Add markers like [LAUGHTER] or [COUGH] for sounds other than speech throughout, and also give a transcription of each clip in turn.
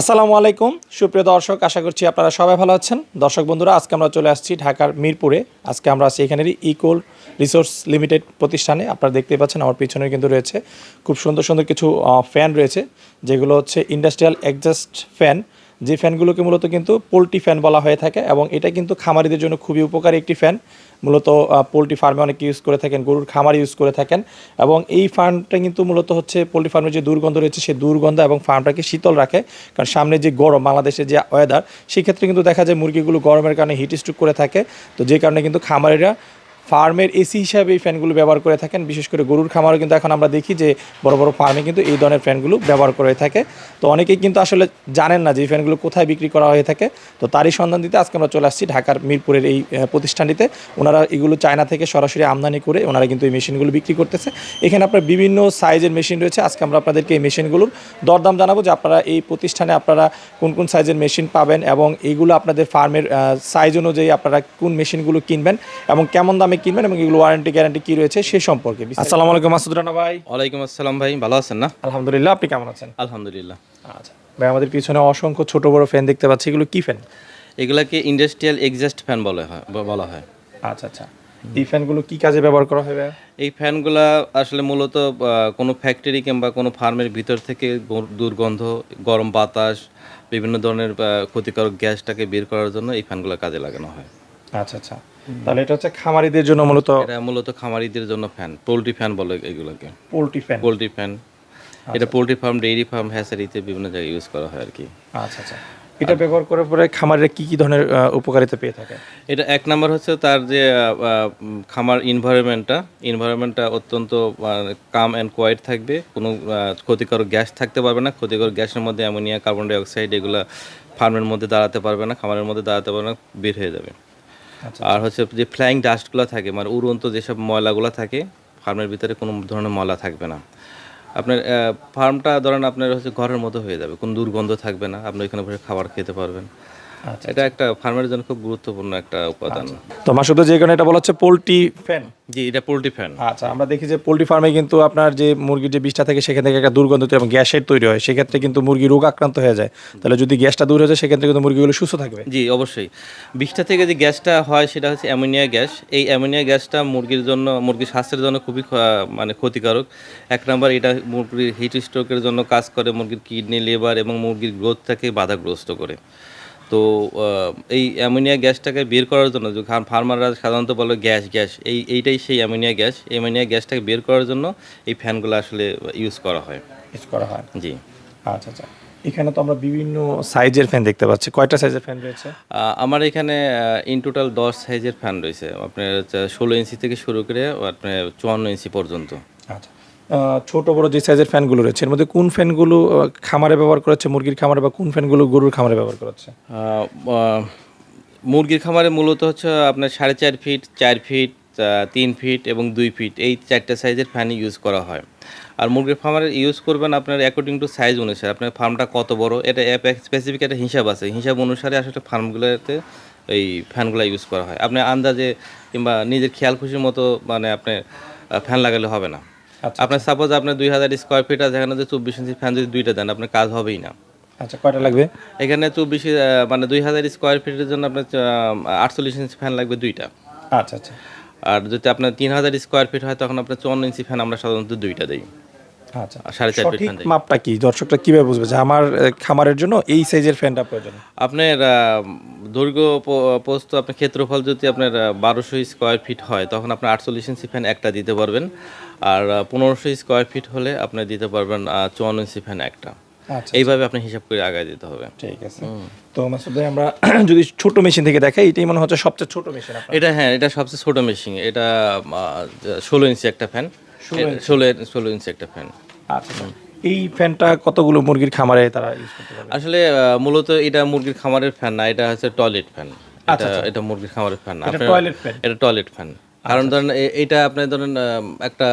আসসালামু আলাইকুম। সুপ্রিয় দর্শক, আশা করছি আপনারা সবাই ভালো আছেন। দর্শক বন্ধুরা, আজকে আমরা চলে আসছি ঢাকার মিরপুরে। আজকে আমরা আছি এখানেরই ইকোল রিসোর্স লিমিটেড প্রতিষ্ঠানে। আপনারা দেখতে পাচ্ছেন, আমার পিছনে কিন্তু রয়েছে খুব সুন্দর সুন্দর কিছু ফ্যান রয়েছে, যেগুলো হচ্ছে ইন্ডাস্ট্রিয়াল অ্যাডজাস্ট ফ্যান যে ফ্যানগুলোকে মূলত কিন্তু পোলট্রি ফ্যান বলা হয়ে থাকে এবং এটা কিন্তু খামারিদের জন্য খুবই উপকারী একটি ফ্যান। মূলত পোলট্রি ফার্মে অনেক ইউজ করে থাকেন, গরুর খামার ইউজ করে থাকেন। এবং এই ফার্মটা কিন্তু মূলত হচ্ছে পোলট্রি ফার্মের যে দুর্গন্ধ রয়েছে, সেই দুর্গন্ধ এবং ফার্মটাকে শীতল রাখে। কারণ সামনে যে গরম বাংলাদেশের যে ওয়েদার সেক্ষেত্রে কিন্তু দেখা যায় মুরগিগুলো গরমের কারণে হিট স্ট্রোক করে থাকে। তো যে কারণে কিন্তু খামারিরা ফার্মের এসি হিসাবে এই ফ্যানগুলো ব্যবহার করে থাকেন। বিশেষ করে গরুর খামারও কিন্তু এখন আমরা দেখি যে বড় বড় ফার্মে কিন্তু এই ধরনের ফ্যানগুলো ব্যবহার করে থাকে। তো অনেকেই কিন্তু আসলে জানেন না যে এই ফ্যানগুলো কোথায় বিক্রি করা হয়ে থাকে। তো তারই সন্ধান দিতে আজকে আমরা চলে আসছি ঢাকার মিরপুরের এই প্রতিষ্ঠানটিতে। ওনারা এগুলো চায়না থেকে সরাসরি আমদানি করে ওনারা কিন্তু এই মেশিনগুলো বিক্রি করতেছে। এখানে আপনার বিভিন্ন সাইজের মেশিন রয়েছে। আজকে আমরা আপনাদেরকে এই মেশিনগুলোর দরদাম জানাব যে আপনারা এই প্রতিষ্ঠানে আপনারা কোন কোন সাইজের মেশিন পাবেন এবং এইগুলো আপনাদের ফার্মের সাইজ অনুযায়ী আপনারা কোন মেশিনগুলো কিনবেন এবং কেমন দামে কিনবেন এবং এগুলো ওয়ারেন্টি গ্যারান্টি কি রয়েছে সে সম্পর্কে আসসালামু আলাইকুম মাসুদ রানা ভাই। ওয়ালাইকুম আসসালাম ভাই ভালো আছেন না? আলহামদুলিল্লাহ আপনি কেমন আছেন? আলহামদুলিল্লাহ। আচ্ছা ভাই আমাদের পিছনে অসংখ্য ছোট বড় ফ্যান দেখতে পাচ্ছি এগুলো কি ফ্যান এগুলাকে ইন্ডাস্ট্রিয়াল এক্সাস্ট ফ্যান বলা হয় বলা হয়। আচ্ছা আচ্ছা এই ফ্যানগুলো কি কাজে ব্যবহার করা হবে এই ফ্যানগুলা আসলে মূলত আহ, কোনো ফ্যাক্টরি কিংবা কোনো ফার্মের ভিতর থেকে দুর্গন্ধ গরম বাতাস বিভিন্ন ধরনের ক্ষতিকারক গ্যাসটাকে বের করার জন্য এই ফ্যানগুলো কাজে লাগানো হয়। আচ্ছা আচ্ছা তাহলে এটা হচ্ছে খামারিদের জন্য মূলত এটা মূলত খামারিদের জন্য ফ্যান পোলট্রি ফ্যান বলে এগুলোকে। Poultry fan. Poultry fan. এটা পোলট্রি ফার্ম ডেইরি ফার্ম হ্যাসারিতে বিভিন্ন জায়গায় ইউজ করা হয় আর কি। আচ্ছা আচ্ছা। এটা ব্যবহার করার পরে খামারিরা কি কি ধরনের উপকারিতা পেয়ে থাকে? এটা এক নম্বর হচ্ছে তার যে খামার ইনভায়রনমেন্টটা ইনভায়রনমেন্টটা অত্যন্ত কাম অ্যান্ড কোয়াইট থাকবে। কোনো ক্ষতিকারক গ্যাস থাকতে পারবে না। ক্ষতিকর গ্যাসের মধ্যে অ্যামোনিয়া কার্বন ডাই অক্সাইড এগুলো ফার্মের মধ্যে দাঁড়াতে পারবে না। খামারের মধ্যে দাঁড়াতে পারবে না। বের হয়ে যাবে। আচ্ছা। আর হচ্ছে যে ফ্লাইং ডাস্টগুলো থাকে মানে উড়ন্ত যেসব ময়লাগুলো থাকে ফার্মের ভিতরে কোনো ধরনের ময়লা থাকবে না আপনার ফার্মটা ধরেন আপনার হচ্ছে ঘরের মতো হয়ে যাবে কোনো দুর্গন্ধ থাকবে না আপনি ওইখানে বসে খাবার খেতে পারবেন আচ্ছা। এটা একটা ফার্মের জন্য খুব গুরুত্বপূর্ণ একটা উপাদান। তো শুধু যে কারণে এটা বলা হচ্ছে পোলট্রি ফ্যান? জি এটা পোলট্রি ফ্যান। আচ্ছা আমরা দেখি যে পোলট্রি ফার্মে কিন্তু আপনার যে মুরগির যে বিষটা থাকে সেখান থেকে একটা দুর্গন্ধ তৈরি এবং গ্যাসের তৈরি হয়। সেক্ষেত্রে কিন্তু মুরগি রোগ আক্রান্ত হয়ে যায়। তাহলে যদি গ্যাসটা দূর হয়ে যায় সেক্ষেত্রে কিন্তু মুরগিগুলো সুস্থ থাকবে। জি অবশ্যই। বিষটা থেকে যে গ্যাসটা হয় সেটা হচ্ছে অ্যামোনিয়া গ্যাস। এই অ্যামোনিয়া গ্যাসটা মুরগির জন্য মুরগির স্বাস্থ্যের জন্য খুবই মানে ক্ষতিকারক। এক নম্বর এটা মুরগির হিট স্ট্রোকের জন্য কাজ করে মুরগির কিডনি লিভার এবং মুরগির গ্রোথটাকে বাধাগ্রস্ত করে। তো এই অ্যামোনিয়া গ্যাসটাকে বের করার জন্য যে ফার্মাররা সাধারণত বলে গ্যাস গ্যাস এই এইটাই সেই অ্যামোনিয়া গ্যাস। অ্যামোনিয়া গ্যাসটাকে বের করার জন্য এই ফ্যানগুলো আসলে ইউজ করা হয়। ইউজ করা হয়। জি। আচ্ছা আচ্ছা। এখানে তো আমরা বিভিন্ন সাইজের ফ্যান দেখতে পাচ্ছি। কয়টা সাইজের ফ্যান রয়েছে? আমার এখানে ইন টোটাল দশ সাইজের ফ্যান রয়েছে। আপনার ষোলো ইঞ্চি থেকে শুরু করে আপনার চুয়ান্ন ইঞ্চি পর্যন্ত। আচ্ছা। ছোট বড় যে সাইজের ফ্যানগুলো রয়েছে এর মধ্যে কোন ফ্যানগুলো খামারে ব্যবহার করেছে মুরগির খামারে বা কোন ফ্যানগুলো গরুর খামারে ব্যবহার আহ, আহ, মুরগির খামারে মূলত হচ্ছে আপনার সাড়ে চার ফিট চার ফিট তিন ফিট এবং দুই ফিট এই চারটা সাইজের ফ্যান ইউজ করা হয়। আর মুরগির ফার্মারে ইউজ করবেন আপনার অ্যাকর্ডিং টু সাইজ অনুসারে আপনার ফার্মটা কত বড় এটা স্পেসিফিক একটা হিসাব আছে হিসাব অনুসারে আসলে ফার্মগুলোতে এই ফ্যানগুলো ইউজ করা হয়। আপনি আন্দাজে কিংবা নিজের খেয়াল খুশির মতো মানে আপনি ফ্যান লাগালে হবে না। আপনার সাপোজ আপনার দুই হাজার স্কোয়ার ফিট আছে এখানে যে চব্বিশ ইঞ্চি ফ্যান যদি দুইটা দেন আপনার কাজ হবেই না। আচ্ছা কয়টা লাগবে? এখানে চব্বিশ মানে দুই হাজার স্কোয়ার ফিটের জন্য আপনার আটচল্লিশ ইঞ্চি ফ্যান লাগবে দুইটা। আচ্ছা আচ্ছা। আর যদি আপনার তিন হাজার স্কোয়ার ফিট হয় তখন আপনার চুয়ান্ন ইঞ্চি ফ্যান আমরা সাধারণত দুইটা দিই। আচ্ছা। সাড়ে চার ফিট ফ্যান মাপটা কি? দর্শকরা কীভাবে বুঝবে যে আমার খামারের জন্য এই সাইজের ফ্যানটা প্রয়োজন? আপনার দৈর্ঘ্য পোস্ত আপনার ক্ষেত্রফল যদি আপনার বারোশো স্কোয়ার ফিট হয় তখন আপনার আটচল্লিশ ইঞ্চি ফ্যান একটা দিতে পারবেন। আর পনেরোশো স্কোয়ার ফিট হলে আপনি দিতে পারবেন আহ, চুয়ান্ন ইঞ্চি ফ্যান একটা। আচ্ছা এইভাবে আপনি হিসাব করে আগায় দিতে হবে। ঠিক আছে। তো মাসুদ আমরা [CLEARS THROAT] যদি ছোট মেশিন থেকে দেখাই এটাই মনে হচ্ছে সবচেয়ে ছোট মেশিন এটা হ্যাঁ এটা সবচেয়ে ছোট মেশিন এটা ষোলো ইঞ্চি একটা ফ্যান ষোলো ষোলো ইঞ্চি একটা ফ্যান আচ্ছা আচ্ছা। এই ফ্যানটা কতগুলো মুরগির খামারে তারা ইউজ করতে পারবে? আসলে মূলত এটা মুরগির খামারের ফ্যান না এটা হচ্ছে টয়লেট ফ্যান এটা এটা মুরগির খামারের ফ্যান না। আপনার- toilet এটা টয়লেট ফ্যান কারণ ধরেন এটা আপনি ধরেন একটা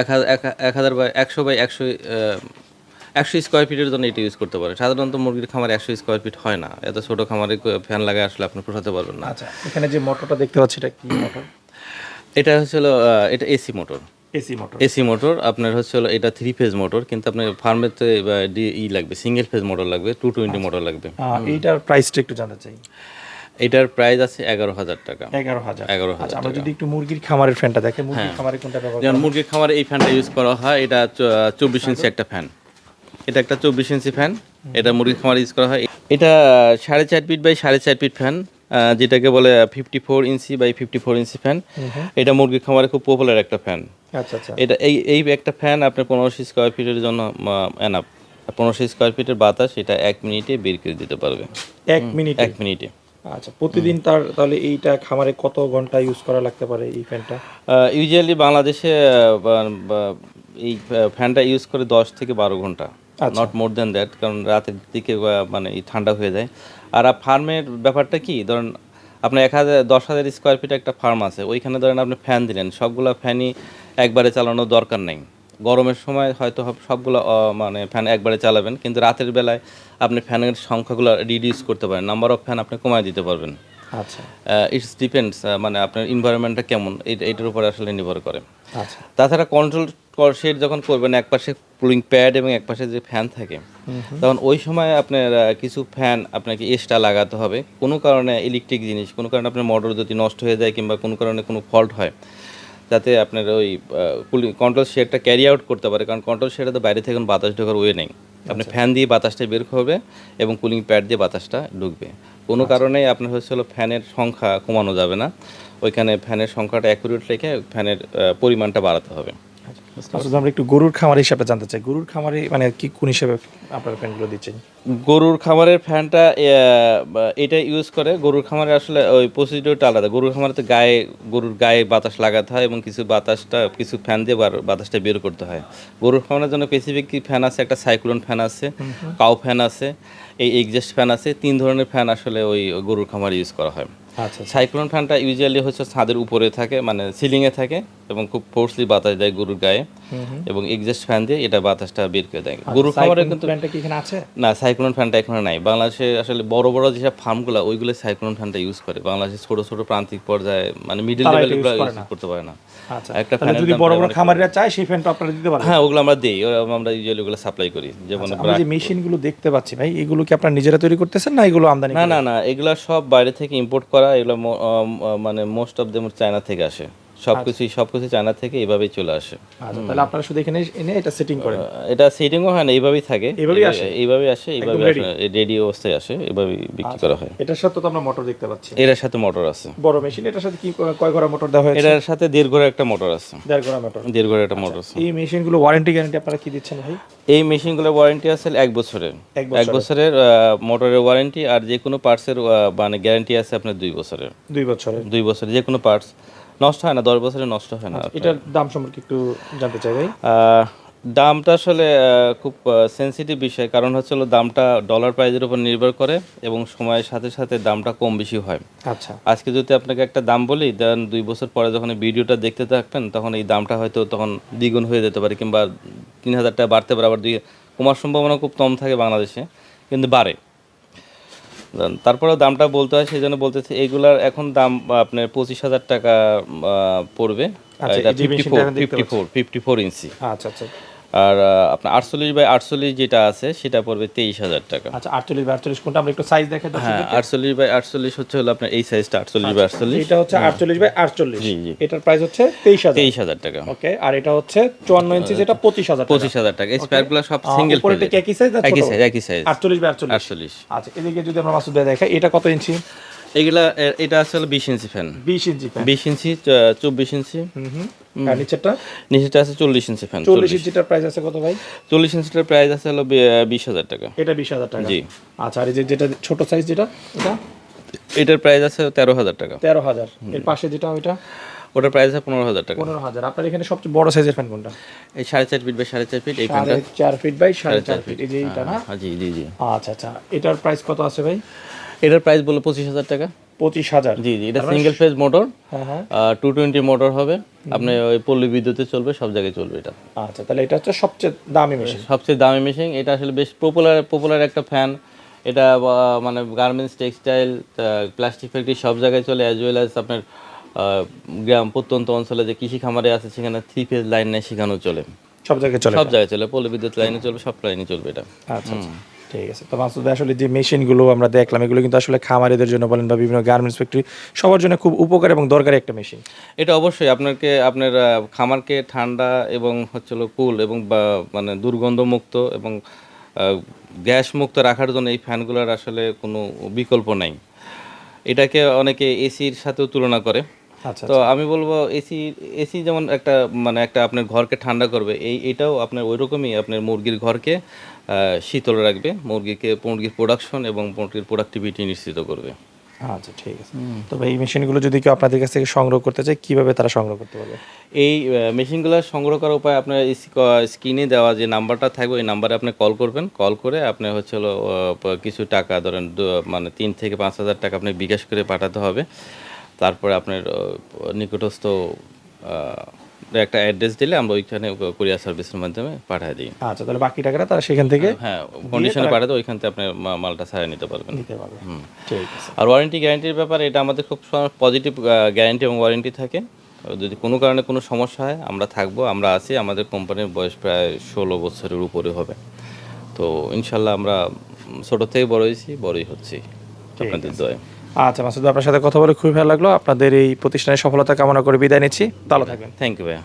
এক হাজার বাই একশো বাই একশো একশো স্কোয়ার ফিটের জন্য এটা ইউজ করতে পারে। সাধারণত মুরগির খামার একশো স্কোয়ার ফিট হয় না। এত ছোট খামারে ফ্যান লাগায় আসলে আপনি পোষাতে পারবেন না। আচ্ছা এখানে যে মোটরটা দেখতে পাচ্ছি এটা কি মোটর এটা হচ্ছিল এটা AC motor AC motor. AC motor আপনার হচ্ছে হলো এটা থ্রি ফেজ মোটর কিন্তু আপনার ফার্মেতে ই লাগবে সিঙ্গেল ফেজ মোটর লাগবে টু টোয়েন্টি মোটর লাগবে। এইটার প্রাইসটা একটু জানতে চাই। এটার প্রাইস আছে এগারো হাজার টাকা। এগারো হাজার। এগারো আচ্ছা হাজার আমরা যদি একটু মুরগির খামারের ফ্যানটা দেখেন মুরগির খামারে কোনটা ব্যবহার যেমন মুরগির খামারে এই ফ্যানটা ইউজ করা হয় এটা চব্বিশ ইঞ্চি একটা ফ্যান এটা একটা চব্বিশ ইঞ্চি ফ্যান এটা মুরগির খামারে ইউজ করা হয়। এটা সাড়ে চার ফিট বাই সাড়ে চার ফিট ফ্যান যেটাকে বলে fifty four inch by fifty four inch fan এটা মুরগির খামারে খুব পপুলার একটা ফ্যান আচ্ছা আচ্ছা। এটা এই এই একটা ফ্যান আপনার পনেরোশো স্কোয়ার ফিটের জন্য এনাপ পনেরোশো স্কোয়ার ফিটের বাতাস এটা এক মিনিটে বের করে দিতে পারবে। এক মিনিট? এক মিনিটে। আচ্ছা প্রতিদিন তার তাহলে এইটা খামারে কত ঘণ্টা ইউজ করা লাগতে পারে এই ফ্যানটা ইউজুয়ালি বাংলাদেশে এই ফ্যানটা ইউজ করে দশ থেকে বারো ঘণ্টা। নট মোর দ্যান দ্যাট কারণ রাতের দিকে মানে ঠান্ডা হয়ে যায়। আর ফার্মের ব্যাপারটা কি? ধরেন আপনার এক হাজার দশ হাজার স্কোয়ার ফিট একটা ফার্ম আছে। ওইখানে ধরেন আপনি ফ্যান দিলেন। সবগুলো ফ্যানই একবারে চালানোর দরকার নেই। গরমের সময় হয়তো সবগুলো মানে ফ্যান একবারে চালাবেন। কিন্তু রাতের বেলায় আপনি ফ্যানের সংখ্যাগুলো রিডিউস করতে পারেন। নাম্বার অফ ফ্যান আপনি কমায় দিতে পারবেন। আচ্ছা। ইটস ডিপেন্ডস মানে আপনার এনভায়রনমেন্টটা কেমন? এটা এটার উপর আসলে নির্ভর করে। আচ্ছা। তাছাড়া কন্ট্রোল শেড যখন করবেন এক পাশে কুলিং প্যাড এবং এক পাশে যে ফ্যান থাকে তখন ওই সময় আপনার কিছু ফ্যান আপনাকে এক্সট্রা লাগাতে হবে। কোনো কারণে ইলেকট্রিক জিনিস কোনো কারণে আপনার মোটর যদি নষ্ট হয়ে যায় কিংবা কোনো কারণে কোনো ফল্ট হয় যাতে আপনার ওই কুলিং কন্ট্রোল শেডটা ক্যারি আউট করতে পারে। কারণ কন্ট্রোল শেডটা তো বাইরে থেকে কোনো বাতাস ঢোকার ওয়ে নেই। আপনি ফ্যান দিয়ে বাতাসটা বের করবে এবং কুলিং প্যাড দিয়ে বাতাসটা ঢুকবে। কোনো কারণেই আপনার হচ্ছে হলো ফ্যানের সংখ্যা কমানো যাবে না। ওইখানে ফ্যানের সংখ্যাটা অ্যাকুরেট রেখে ফ্যানের পরিমাণটা বাড়াতে হবে। আচ্ছা আমরা একটু গরুর খামার হিসাবে জানতে চাই। গরুর খামারে মানে কি কোন হিসাবে আপনার ফ্যানগুলো দিচ্ছেন? গরুর খামারের ফ্যানটা এটা ইউজ করে। গরুর খামারে আসলে ওই প্রসিডিওরটা আলাদা। গরুর খামারে তো গায়ে গরুর গায়ে বাতাস লাগাতে হয় এবং কিছু বাতাসটা কিছু ফ্যান দিয়ে বাতাসটা বের করতে হয়। গরুর খামারের জন্য স্পেসিফিক কি ফ্যান আছে? একটা সাইক্লোন ফ্যান আছে কাউ ফ্যান আছে এই এক্সজস্ট ফ্যান আছে। তিন ধরনের ফ্যান আসলে ওই গরুর খামারে ইউজ করা হয়। আচ্ছা সাইক্লোন ফ্যানটা ইউজুয়ালি হচ্ছে ছাদের উপরে থাকে মানে সিলিংয়ে থাকে এবং খুব ফোর্সলি বাতাস দেয় গরুর গায়ে। এবং এক্সজস্ট ফ্যান দিয়ে এটা বাতাসটা বের করে দেয়। গরুর খামারে কিন্তু ফ্যানটা কি এখানে আছে? না সাইক্লোন ফ্যানটা এখনও নাই। বাংলাদেশে আসলে বড় বড় যেসব ফার্মগুলো ওইগুলো সাইক্লোন ফ্যানটা ইউজ করে। বাংলাদেশে ছোট ছোট প্রান্তিক পর্যায়ে মানে মিডল করে ইউজ করতে পারে না। আচ্ছা একটা ফ্যানের যদি বড় বড় খামারিরা চায় সেই ফ্যানটা আপনারা দিতে পারেন। হ্যাঁ ওগুলো আমরা দেই। আমরা ইউজুয়ালি ওগুলো সাপ্লাই করি। যেমন আমরা যে মেশিনগুলো দেখতে পাচ্ছি ভাই এগুলো কি আপনারা নিজেরা তৈরি করতেছেন না এগুলো আমদানি না না না এগুলো সব বাইরে থেকে ইম্পোর্ট করা এগুলো মানে মোস্ট অফ দেম চায়না থেকে আসে। সব কিছুই সব চায়না থেকে এইভাবেই চলে আসে। আচ্ছা তাহলে আপনারা শুধু এখানে এনে এটা সেটিং করেন? এটা সেটিংও হয় না এইভাবেই থাকে। এইভাবেই আসে? এইভাবেই আসে এইভাবে রেডি অবস্থায় আসে এভাবেই বিক্রি করা হয়। এটার সাথে তো আমরা মোটর দেখতে পাচ্ছি। এটার সাথে মোটর আছে। বড় মেশিন এটার সাথে কি কয় ঘোড়া মোটর দেওয়া হয়েছে? এটার সাথে দেড় ঘোড়া একটা মোটর আছে। দেড় ঘোড়া মোটর দেড় ঘোড়া একটা মোটর আছে। এই মেশিনগুলো ওয়ারেন্টি গ্যারান্টি আপনারা কি দিচ্ছেন ভাই? এই মেশিনগুলোর ওয়ারেন্টি আছে এক বছরের। এক বছরের। মোটরের ওয়ারেন্টি আর যে কোনো পার্টসের মানে গ্যারান্টি আছে আপনার দুই বছরের। দুই বছরের। দুই বছরের যে কোনো পার্টস নষ্ট হয় না দশ বছরে নষ্ট হয় না এটার দাম সম্পর্কে একটু জানতে চাই ভাই। দামটা আসলে খুব সেনসিটিভ বিষয়। কারণ হচ্ছে হলো দামটা ডলার প্রাইজের উপর নির্ভর করে এবং সময়ের সাথে সাথে দামটা কম বেশি হয়। আচ্ছা। আজকে যদি আপনাকে একটা দাম বলি দেন দুই বছর পরে যখন ভিডিওটা দেখতে থাকবেন তখন এই দামটা হয়তো তখন দ্বিগুণ হয়ে যেতে পারে কিংবা তিন হাজার টাকা বাড়তে পারে। আবার দুই কমার সম্ভাবনা খুব কম থাকে বাংলাদেশে কিন্তু বাড়ে। তারপরেও দামটা বলতে হয় সেই জন্য বলতেছি এগুলার এখন দাম আপনার পঁচিশ হাজার টাকা আহ, পড়বে। Four fifty four fifty four inch আচ্ছা আচ্ছা। আর আপনার আটচল্লিশ বাই আটচল্লিশ যেটা আছে সেটা পড়বে তেইশ হাজার টাকা। আচ্ছা আটচল্লিশ বাই আটচল্লিশ কোনটা? আমরা একটু সাইজ দেখে হ্যাঁ আটচল্লিশ বাই আটচল্লিশ হচ্ছে হলো আপনার এই সাইজটা আটচল্লিশ বাই আটচল্লিশ। এটা হচ্ছে আটচল্লিশ বাই আটচল্লিশ। জি, জি। এটার প্রাইস হচ্ছে তেইশ হাজার। তেইশ হাজার টাকা। ওকে আর এটা হচ্ছে চুয়ান্ন ইঞ্চি যেটা পঁচিশ হাজার পঁচিশ হাজার টাকা। এই স্পেয়ারগুলো সব সিঙ্গেল একই না একই সাইজ একই সাইজ আটচল্লিশ বাই আটচল্লিশ। আটচল্লিশ। আচ্ছা এদিকে যদি আমরা মাসুদ ভাই দেখাই এটা কত ইঞ্চি এগুলা এটা আসলে বিশ ইঞ্চি ফ্যান বিশ ইঞ্চি ফ্যান বিশ ইঞ্চি চব্বিশ ইঞ্চি। আর নিচেরটা? নিচেটা আছে চল্লিশ ইঞ্চি ফ্যান চল্লিশ ইঞ্চিটার প্রাইস আছে কত ভাই? চল্লিশ ইঞ্চিটার প্রাইস আছে হলো বিশ হাজার টাকা। এটা বিশ হাজার টাকা। জি। আচ্ছা আর যে যেটা ছোট সাইজ যেটা এটা? এটার প্রাইস আছে তেরো হাজার টাকা। তেরো হাজার। এর পাশে যেটা ওইটা? ওটার প্রাইস আছে পনেরো হাজার টাকা। পনেরো হাজার। আপনার এখানে সবচেয়ে বড় সাইজের ফ্যান কোনটা? এই সাড়ে চার ফিট বাই সাড়ে চার ফিট এই ফ্যানটা চার ফিট বাই সাড়ে চার ফিট এই যে এইটা না? হ্যাঁ, জি জি জি। আচ্ছা আচ্ছা। এটার প্রাইস কত আছে ভাই? এটার প্রাইস বলো পঁচিশ হাজার টাকা। পঁচিশ হাজার? জি জি এটা single phase motor two twenty motor হবে। আপনি ওই পল্লী বিদ্যুতে চলবে সব জায়গায় চলবে এটা। আচ্ছা তাহলে এটা হচ্ছে সবচেয়ে দামি মেশিন সবচেয়ে দামি মেশিন এটা আসলে বেশ পপুলার পপুলার একটা ফ্যান এটা মানে গার্মেন্টস টেক্সটাইল প্লাস্টিক ফ্যাক্টরি সব জায়গায় চলে অ্যাজ ওয়েল অ্যাজ আপনার গ্রাম প্রত্যন্ত অঞ্চলে যে কৃষি খামারে আছে সেখানে থ্রি ফেজ লাইন নেই সেখানেও চলে। সব জায়গায় চলে সব জায়গায় চলে পল্লী বিদ্যুৎ লাইনে চলবে সব লাইনে চলবে এটা। আচ্ছা আচ্ছা। ঠিক আছে। তো মাসুদ আসলে যে মেশিনগুলো আমরা দেখলাম, এগুলো কিন্তু আসলে খামারিদের জন্য বলেন বা বিভিন্ন গার্মেন্টস ফ্যাক্টরি সবার জন্য খুব উপকার এবং দরকারি একটা মেশিন এটা অবশ্যই আপনাকে, আপনার খামারকে ঠান্ডা এবং হচ্ছে কুল এবং মানে দুর্গন্ধমুক্ত এবং গ্যাস মুক্ত রাখার জন্য এই ফ্যানগুলোর আসলে কোনো বিকল্প নাই। এটাকে অনেকে এসির সাথেও তুলনা করে। তো আমি বলব এসি এসি যেমন একটা মানে একটা আপনার ঘরকে ঠান্ডা করবে এই এটাও আপনার ওই রকমই আপনার মুরগির ঘরকে শীতল রাখবে মুরগিকে মুরগির প্রোডাকশন এবং মুরগির প্রোডাক্টিভিটি নিশ্চিত করবে। আচ্ছা ঠিক আছে। তবে এই মেশিনগুলো যদি কেউ আপনাদের কাছ থেকে সংগ্রহ করতে চায় কীভাবে তারা সংগ্রহ করতে পারবে? এই মেশিনগুলো সংগ্রহ করার উপায় আপনার স্ক্রিনে দেওয়া যে নাম্বারটা থাকবে ওই নাম্বারে আপনি কল করবেন। কল করে আপনি হচ্ছে হলো কিছু টাকা ধরেন মানে তিন থেকে পাঁচ হাজার টাকা আপনি বিকাশ করে পাঠাতে হবে। তারপরে আপনার নিকটস্থ একটা অ্যাড্রেস দিলে আমরা ওইখানে কুরিয়ার সার্ভিসের মাধ্যমে পাঠিয়ে দিই। আচ্ছা তাহলে বাকি টাকাটা তারা সেখান থেকে হ্যাঁ কন্ডিশনে পাঠাতে ওইখান থেকে আপনি মালটা ছাড়িয়ে নিতে পারবেন। নিতে পারবে ঠিক আছে। আর ওয়ারেন্টি গ্যারান্টির ব্যাপারে এটা আমাদের খুব পজিটিভ গ্যারান্টি এবং ওয়ারেন্টি থাকে। যদি কোনো কারণে কোনো সমস্যা হয় আমরা থাকব আমরা আছি আমাদের কোম্পানির বয়স প্রায় ষোলো বছরের উপরে হবে। তো ইনশাল্লাহ আমরা ছোট থেকে বড় হয়েছি বড়ই হচ্ছি। আপনাদের দয় আচ্ছা মাসুদ আপনার সাথে কথা বলে খুবই ভালো লাগল। আপনাদের এই প্রতিষ্ঠানের সফলতা কামনা করে বিদায় নিচ্ছি। ভালো থাকবেন। থ্যাংক ইউ ভাইয়া।